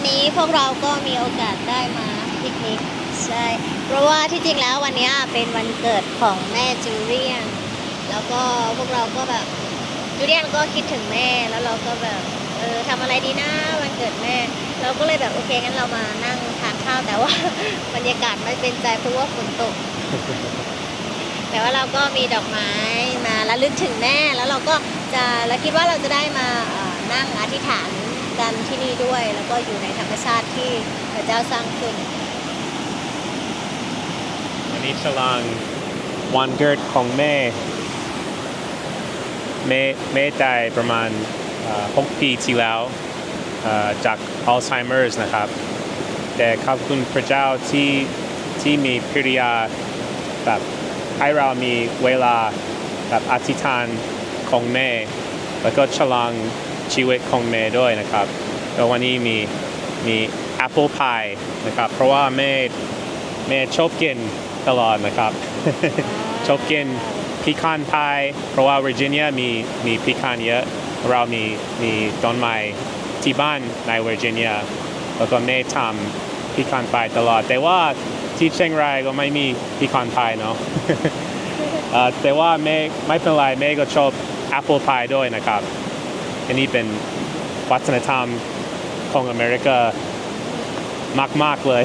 วันนี้พวกเราก็มีโอกาสได้มาปิกนิกใช่ เพราะว่าที่จริงแล้ววันนี้เป็นวันเกิดของแม่จูเลียน แล้วก็พวกเราก็แบบจูเลียนก็คิดถึงแม่แล้วเราก็แบบเออทำอะไรดีนะวันเกิดแม่ เราก็เลยแบบโอเคงั้นเรามานั่งทานข้าวแต่ว่า บรรยากาศไม่เป็นใจเพราะว่าฝนตก แต่ว่าเราก็มีดอกไม้มาระลึกถึงแม่แล้วเราก็จะเราคิดว่าเราจะได้มาเอ่อนั่งอธิษฐาน ที่ด้วย แล้วก็อยู่ในธรรมชาติที่พระเจ้าสร้างขึ้น อันนี้ฉลองวันเกิดของแม่ แม่แม่ตายประมาณเอ่อ6ปีที่แล้วจากอัลไซเมอร์สนะครับ แต่ขอบคุณพระเจ้าที่ที่มีพิริยาแบบให้เรามีเวลาแบบอธิษฐานของแม่ แล้วก็ฉลองชีวิตของแม่ด้วยนะครับ แล้ววันนี้มีมีแอปเปิลพายนะครับ เพราะว่าแม่แม่ชอบกินตลอดนะครับ ชอบกินพีคานพายเพราะว่าเวอร์จิเนียมีมีพีคานเยอะ เรามีมีต้นไม้ที่บ้านในเวอร์จิเนียแล้วก็แม่ทำพีคานพายตลอด แต่ว่าที่เชียงรายก็ไม่มีพีคานพายเนาะแต่ว่าแม่ไม่เป็นไรแม่ก็ชอบแอปเปิลพายด้วยนะครับ อันนี้เป็นวัฒนธรรม ของอเมริกามาก ๆ เลย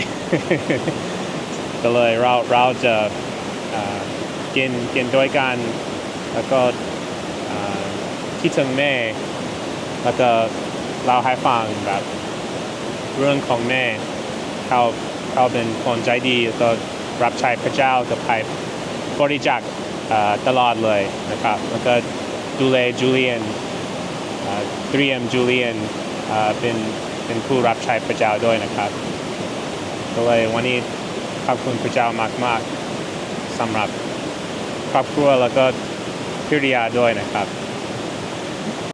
ก็เลยเราเราจะกินกินด้วยกัน แล้วก็เอ่อคิดถึงแม่ แล้วก็เล่าให้ฟังแบบเรื่องของแม่เขาเขาเป็นคนใจดีแล้วก็รับใช้พระเจ้ากับใครบริจาคตลอดเลยนะครับ แล้วก็ดูแลจูเลียนเตรียมจูเลียนเป็น เป็นผู้รับใช้พระเจ้าด้วยนะครับ ก็เลยวันนี้ขอบคุณพระเจ้ามาก ๆสำหรับครอบครัวแล้วก็พิริยาด้วยนะครับ